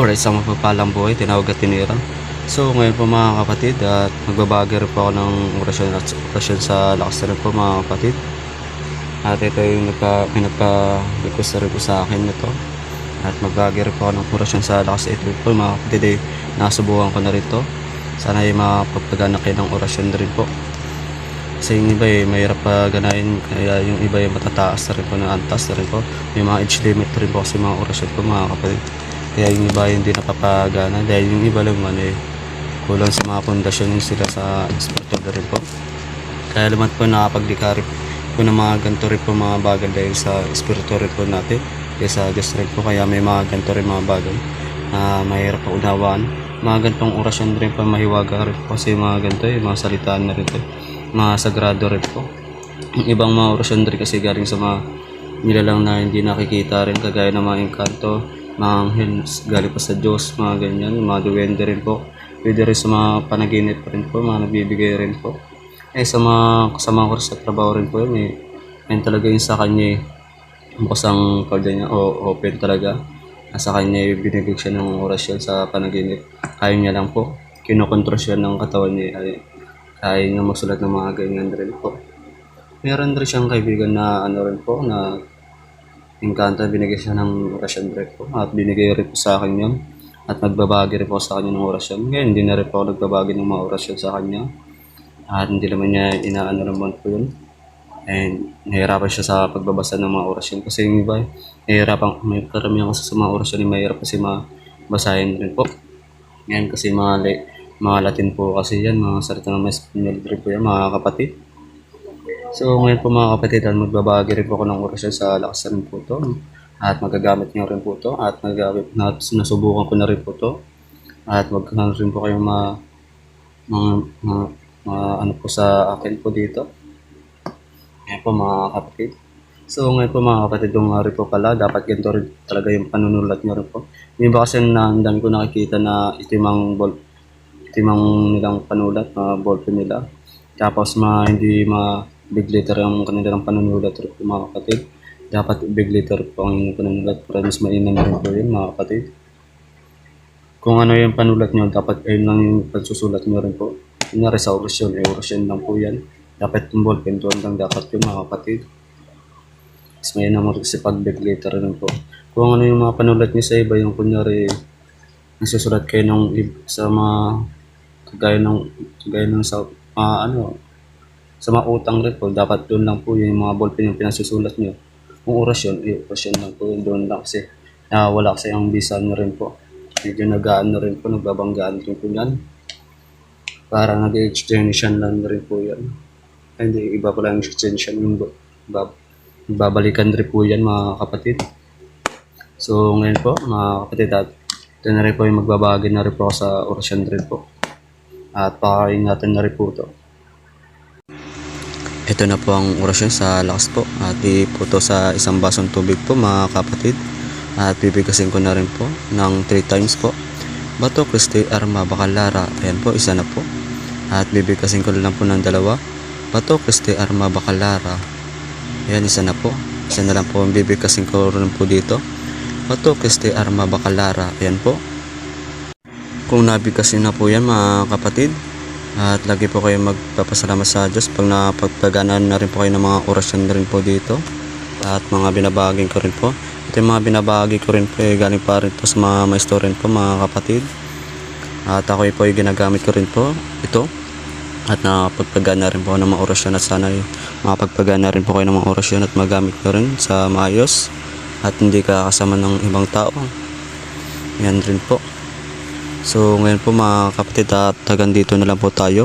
Alright, sa mapagpalang buhay, tinawag at tinira. So ngayon po mga kapatid, at magbabagi rin po ako ng orasyon at orasyon sa lakas na rin po mga kapatid. At ito yung nagpa, may nagpa-request na rin po sa akin nito. At magbagi rin po ako ng orasyon sa lakas ito po mga kapatid eh, nasubukan ko na rin to. Sana ay mapagpagana kayo ng orasyon na rin po. Kasi yung iba eh, mahirap pa ganahin, kaya yung iba yung matataas na rin po, na antas na rin po. May mga age limit rin po kasi mga orasyon po mga kapatid. Kaya yung iba hindi napapagana dahil yung iba lang man eh, kulang sa mga pundasyon sila sa instructor na rin po. Kaya naman po nakapaglikari po ng mga ganito rin po mga bagay dahil sa espiritu rin po natin. Kaya sa Diyos rin po kaya may mga ganito rin mga bagay na mahirap pa unawaan. Mga ganitong orasyon rin po mahiwaga rin po kasi mga ganito eh, mga salitaan na rin po. Mga sagrado rin po. Ibang mga orasyon rin kasi galing sa mga nilalang na hindi nakikita rin kagaya ng mga engkanto, mga anghel galing pa sa Diyos, mga ganyan, mga duwende rin po. Pwede rin sa mga panaginip rin po, mga nagbibigay rin po. Eh sa mga kasama ko sa trabaho rin po yun eh. Ayun talaga yung sa kanya eh. Bukas ang kanya niya o open talaga. Nasa kanya eh, binibig siya ng orasyon sa panaginip. Ayaw niya lang po. Kinokontrol siya ng katawan niya. Ay, kaya niya magsulat ng mga ganyan rin po. Meron rin siyang kaibigan na ano rin po na Engkanto, binigay siya ng orasyon rin po. At binigay rin po sa akin yun. At nagbabagi rin po sa kanya ng orasyon. Ngayon, hindi na rin po nagbabagi ng mga orasyon sa kanya. At hindi naman niya inaano naman po yun. And nahihirapan siya sa pagbabasa ng mga orasyon. Kasi yung iba, nahihirapan, may karamihan kasi sa mga orasyon, mahirap kasi mabasahin rin po. Ngayon kasi mga, mga Latin po kasi yan, mga salita ng mga Espanyol rin po yan, mga kapatid. So ngayon po mga kapatid, at magbabagi rin po ako ng orasyon sa lakas rin po to. At magagamit niyo rin po to. At magagamit na, nasubukan ko na rin po to. At magkakaroon rin po kayong mga, mga, mga, mga ano po sa akin po dito. Ngayon po mga kapatid. So ngayon po mga kapatid, yung nga rin po pala, dapat ganito rin talaga yung panunulat niyo rin po. Yung iba kasi na ang dami ko nakikita na itimang ball, itimang nilang panulat, mga ballpen nila. Tapos mga hindi mga big letter ang kanilang panunulat po mga kapatid. Dapat big letter po ang inyong panunulat para mas mainam rin po yun mga kapatid. Kung ano yung panulat nyo, dapat ayun lang yung pagsusulat nyo rin po. Kunyari sa orasyon, eh orasyon lang po yan. Dapat yung ballpen doon lang dapat yung mga kapatid. Mas mainam rin kasi pag big letter rin po. Kung ano yung mga panulat nyo sa iba, yung kunyari nagsusulat kayo ng sa mga kagaya ng kagaya ng sa mga ano sa mga utang rin dapat doon lang po yung mga ballpen yung pinasusulat nyo. Kung orasyon, eh, orasyon lang po yun doon lang kasi ah, wala kasi ang bisa nyo rin po. Medyo nagaan na rin po, nagbabanggaan rin po yan. Para nag-extension lang rin po yan. Ay, hindi, iba pala yung extension yung ba- bab- babalikan rin po yan mga kapatid. So ngayon po mga kapatid at ito na rin po yung magbabagi na rin po sa orasyon rin po. At pakaingatan na rin po ito. Ito na po ang orasyon sa lakas po. At iputo sa isang basong tubig po mga kapatid. At bibigasin ko na rin po ng 3 times po. Bato Christi Arma Bakalara ayan po isa na po. At bibigasin ko lang po ng dalawa. Bato Christi Arma Bakalara ayan isa na po. Isa na lang po ang bibigasin ko rin po dito. Bato Christi Arma Bakalara ayan po. Kung nabigkasin na po yan mga kapatid at lagi po kayo magpapasalamat sa Diyos pag napagpaganan na rin po kayo ng mga orasyon na rin po dito. At mga binabagin ko rin po. Ito yung mga binabagi ko rin po eh, galing pa rin po sa mga maestro rin po mga kapatid. At ako po ay ginagamit ko rin po ito. At nakapagpagana rin po ng mga orasyon at sana makapagpagana rin po kayo ng mga orasyon at magamit ko rin sa maayos. At hindi ka kasama ng ibang tao. Yan rin po. So ngayon po mga kapatid at tagan dito na lang po tayo.